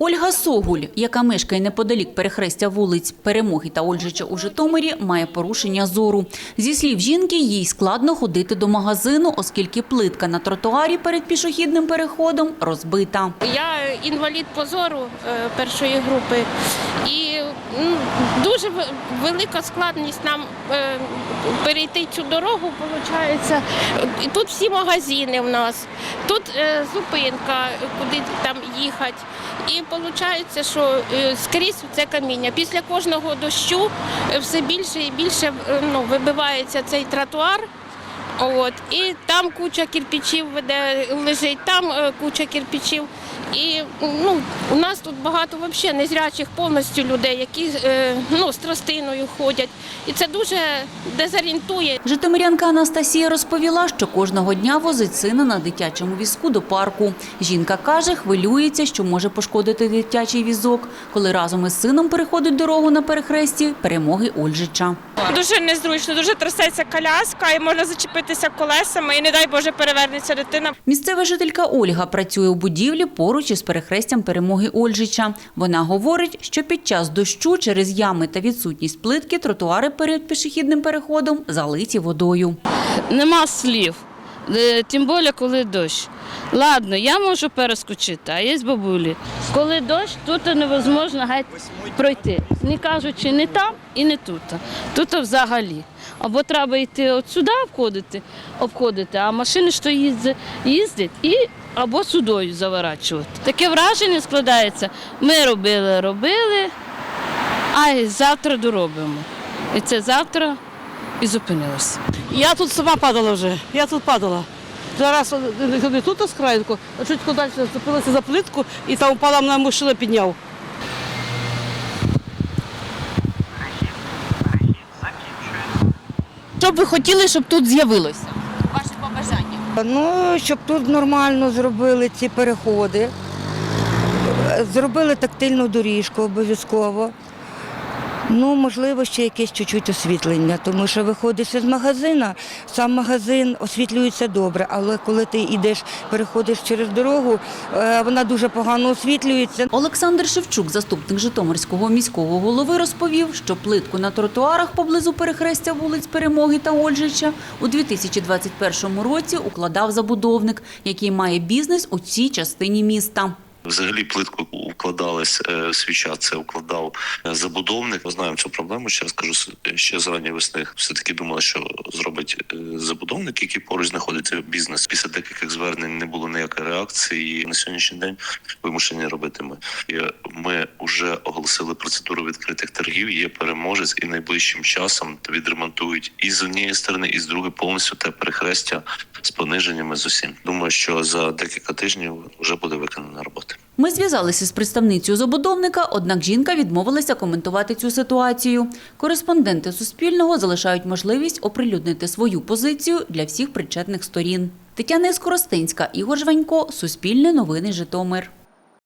Ольга Согуль, яка мешкає неподалік перехрестя вулиць Перемоги та Ольжича у Житомирі, має порушення зору. Зі слів жінки, їй складно ходити до магазину, оскільки плитка на тротуарі перед пішохідним переходом розбита. Я інвалід по зору е, першої групи, і дуже велика складність нам е, перейти цю дорогу. Виходить. Тут всі магазини в нас, тут е, зупинка, куди там їхати. Виходить, що е, скрізь це каміння. Після кожного дощу е, все більше і більше е, ну, вибивається цей тротуар. От, і там куча кирпичів веде, лежить, там е, куча кирпичів. І ну, у нас тут багато взагалі незрячих повністю людей, які е, ну, з тростиною ходять. І це дуже дезорієнтує. Житомирянка Анастасія розповіла, що кожного дня возить сина на дитячому візку до парку. Жінка каже, хвилюється, що може пошкодити дитячий візок, коли разом із сином переходить дорогу на перехресті перемоги Ольжича. Дуже незручно, дуже трясеться коляска і можна зачепитися колесами, і не дай Боже перевернеться дитина. Місцева жителька Ольга працює у будівлі поруч із перехрестям перемоги Ольжича. Вона говорить, що під час дощу через ями та відсутність плитки тротуари перед пішохідним переходом залиті водою. Нема слів. Е, Тим більше, коли дощ. Ладно, я можу перескочити, а є бабулі. Коли дощ, тут невозможно геть пройти. Не кажучи, не там і не тут. Тут взагалі. Або треба йти от сюди обходити, обходити, а машини що їздять, їздять і або сюдою заворачувати. Таке враження складається. Ми робили, робили, а завтра доробимо. І це завтра і зупинилося. Я тут сама падала вже, я тут падала. Зараз не- тут з краєнку, а чуть далі зацепилася за плитку і там упала мене мужчина підняв. Що б ви хотіли, щоб тут з'явилося? Ваші побажання. Ну, щоб тут нормально зробили ці переходи. Зробили тактильну доріжку обов'язково. Ну, можливо, ще якесь чуть-чуть освітлення, тому що виходиш із магазина, сам магазин освітлюється добре, але коли ти йдеш, переходиш через дорогу, е, вона дуже погано освітлюється. Олександр Шевчук, заступник Житомирського міського голови, розповів, що плитку на тротуарах поблизу перехрестя вулиць Перемоги та Ольжича у 2021 році укладав забудовник, який має бізнес у цій частині міста. Взагалі плитку укладалась е, в це укладав е, забудовник. Ми знаємо цю проблему. Ще раз кажу, ще з ранньої весни все таки думали, що зробить е, забудовник, який поруч знаходиться бізнес. Після декількох звернень не було ніякої реакції. На сьогоднішній день вимушені робити ми. І ми вже оголосили процедуру відкритих торгів. Є переможець, і найближчим часом відремонтують і з однієї сторони, і з другої повністю те перехрестя з пониженнями з усім. Думаю, що за декілька тижнів вже буде виконана робота. Ми зв'язалися з представницею забудовника, однак жінка відмовилася коментувати цю ситуацію. Кореспонденти Суспільного залишають можливість оприлюднити свою позицію для всіх причетних сторін. Тетяна Скоростинська, Ігор Жванько, Суспільне новини Житомир.